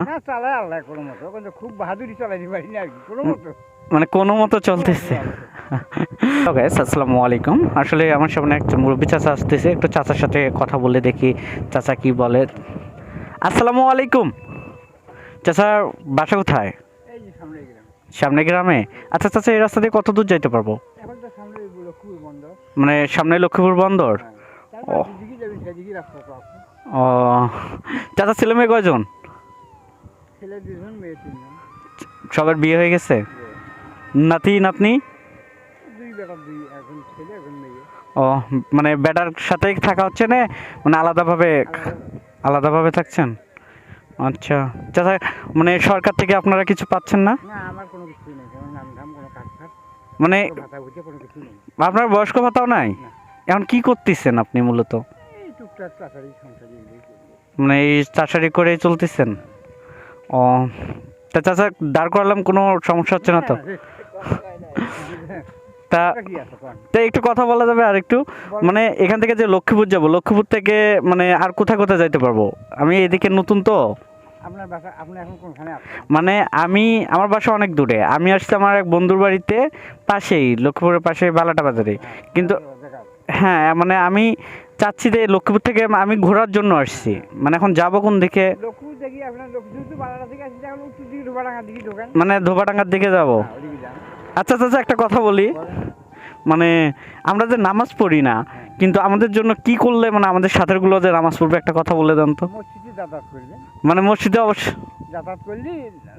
চালায় আল্লাহ কোনো মতো। কিন্তু খুব বাহাদুরি চালাইতে পারি না আর কি কোনো মতো। মানে কোনো মতো চলতেছে। ওকে আসসালামু আলাইকুম। আসলে আমার সামনে একটা মুরব্বী চাচা আসতেছে একটু চাচার সাথে কথা বলে দেখি চাচা কি বলে। আসসালামু আলাইকুম। চাচা বাসা কোথায়? সামনে গ্রামে। আচ্ছা চাচা এই রাস্তা দিয়ে কত দূর যাইতে পারব? মানে সামনে লক্ষ্মীপুর বন্দর? হ্যাঁ ও। চাচা ছেলে মেয়ে কয়জন? ছেলে দুজন মেয়ে তিনজন। সবার বিয়ে হয়ে গেছে? নাতি নাতনি? দুই বেটা দুই এখন ছেলে এখন মেয়ে। ও মানে বেটার সাথেই থাকা হচ্ছে না? মানে আলাদাভাবে আলাদাভাবে থাকছেন? আচ্ছা। চাচা মানে সরকার থেকে আপনারা কিছু পাচ্ছেন না? না আমার কোনো কিছু নেই। কোনো নাম ধাম কোনো কাজ ফাজ মানে ভাতা ভুতে কোনো কিছু নেই। আপনার বয়স্ক ভাতাও নাই? এখন কি করতেছেন আপনি মূলত? এই টুকটাক চাষারি সংসার মানে এই চাষারি করে চলতেছেন? ও তা চাচা দাঁড় করালাম কোনো সমস্যা হচ্ছে না তো তা? তা একটু কথা বলা যাবে আর একটু মানে এখান থেকে যে লক্ষ্মীপুর যাব লক্ষ্মীপুর থেকে মানে আর কোথায় কোথায় যাইতে পারব আমি এদিকে নতুন তো আপনার বাসা আপনি এখন কোনখানে মানে আমি আমার বাসা অনেক দূরে আমি আসছি আমার এক বন্ধুর বাড়িতে পাশেই লক্ষ্মীপুরের পাশে বালাটা বাজারে কিন্তু হ্যাঁ মানে আমি চাচ্ছি যে লক্ষ্মীপুর থেকে আমি ঘোরার জন্য আসছি। মানে এখন যাব কোন দিকে? মানে ধোবাডাঙ্গার দিকে যাব? আচ্ছা আচ্ছা একটা কথা বলি। মানে আমরা যে নামাজ পড়ি না কিন্তু আমাদের জন্য কি করলে মানে আমাদের সাথেরগুলো যে নামাজ পড়বে একটা কথা বলে দেন তো। মানে মসজিদে অবশ্য যাতায়াত করলি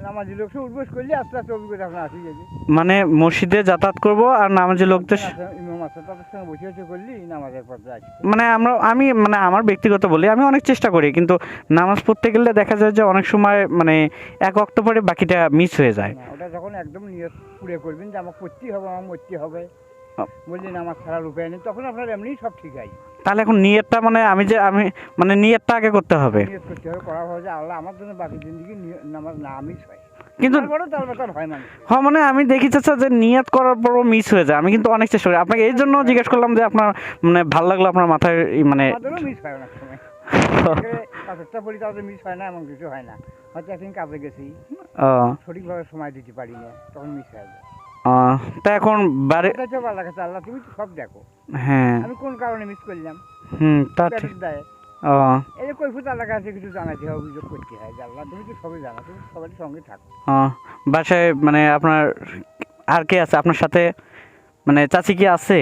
নামাজি লোক সে উঠবোস করলি আস্তে আস্তে অভিজ্ঞতা আপনার আসি যাবে মানে মসজিদে যাতায়াত করব আর নামাজি লোকদের ইমাম আছে তাদের সঙ্গে বসে বসে করলি নামাজের পথে আসি। মানে আমরা আমি মানে আমার ব্যক্তিগত বলি আমি অনেক চেষ্টা করি কিন্তু নামাজ পড়তে গেলে দেখা যায় যে অনেক সময় মানে এক অক্ট পরে বাকিটা মিস হয়ে যায়। ওটা যখন একদম নিয়ত পুড়ে করবেন যে আমার করতেই হবে আমার মরতে হবে বললেন আমার ছাড়ার উপায় নেই। তখন আপনার এমনি সব ঠিক আছে। তাহলে এখন নিয়তটা মানে আমি যে আমি মানে নিয়তটা আগে করতে হবে। নিয়ত করতে হবে করা যে আল্লাহ আমার জন্য বাকি জিন্দগি নামাজ না মিস হয় কিন্তু তারপরেও তার ব্যাপার হয় মানে হ্যাঁ মানে আমি দেখি চাচা যে নিয়ত করার পরও মিস হয়ে যায়। আমি কিন্তু অনেক চেষ্টা করি। আপনাকে এই জন্য জিজ্ঞেস করলাম যে আপনার মানে ভালো লাগল আপনার মাথায় মানে আমাদেরও মিস হয় অনেক সময়। কাজটা পড়ি তাদের মিস হয় না এমন কিছু হয় না। হয়তো একদিন কাজে গেছি। ও, সঠিকভাবে সময় দিতে পারি না তখন মিস হয়ে যায়। তা এখন বাড়ি আল্লাহ কাছে আল্লাহ তুমি তো সব দেখো। হ্যাঁ। আমি কোন কারণে মিস করলাম? হুম তা ঠিক। ও। এই যে কৈফুত আল্লাহ কাছে কিছু জানাতে হয় অভিযোগ করতে হয় যে আল্লাহ তুমি তো সবই জানো তুমি সবাই সঙ্গে থাকো। ও, বাসায় মানে আপনার আর কে আছে? আপনার সাথে মানে চাচি কি আছে?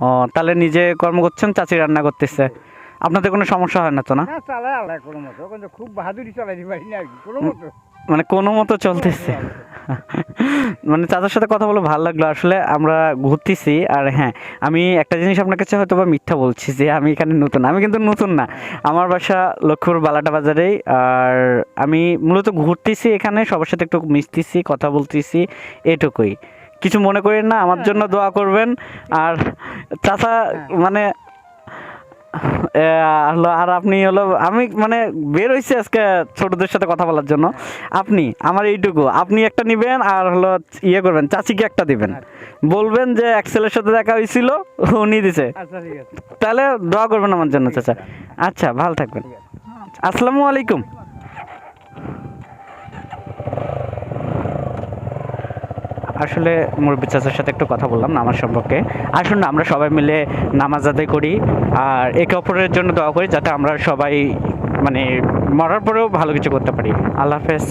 ও তাহলে নিজে কর্ম করছেন চাচি রান্না করতেছে। আপনাদের কোনো সমস্যা হয় না তো না? হ্যাঁ চালায় আল্লাহ কোনো মতো কিন্তু খুব বাহাদুরি চালাইতে পারি না আর কি কোনো মতো। মানে কোনো মতো চলতেছে। মানে চাচার সাথে কথা বলে ভালো লাগল। আসলে আমরা ঘুরতেছি আর হ্যাঁ আমি একটা জিনিস আপনার কাছে হয়তো বা মিথ্যা বলছি যে আমি এখানে নতুন। আমি কিন্তু নতুন না। আমার বাসা লক্ষ্মীপুর বালাটা বাজারেই। আর আমি মূলত ঘুরতেছি এখানে সবার সাথে একটু মিশতেছি কথা বলতেছি এটুকুই। কিছু মনে করেন না আমার জন্য দোয়া করবেন। আর চাচা মানে এ, হলো আর আপনি হলো আমি মানে বের হয়েছি আজকে ছোটদের সাথে কথা বলার জন্য। আপনি আমার এইটুকু। আপনি একটা নিবেন আর হলো ইয়ে করবেন চাচিকে একটা দিবেন। বলবেন যে এক্সেলের সাথে দেখা হয়েছিল উনি দিছে। আচ্ছা তাহলে দোয়া করবেন আমার জন্য চাচা। আচ্ছা ভালো থাকবেন। আসসালামু আলাইকুম। আসলে মুরব্বী চাচার সাথে একটু কথা বললাম নামাজ সম্পর্কে। আসুন না, আমরা সবাই মিলে নামাজ আদায় করি। আর একে অপরের জন্য দোয়া করি যাতে আমরা সবাই মানে মরার পরেও ভালো কিছু করতে পারি। আল্লাহ হাফেজ।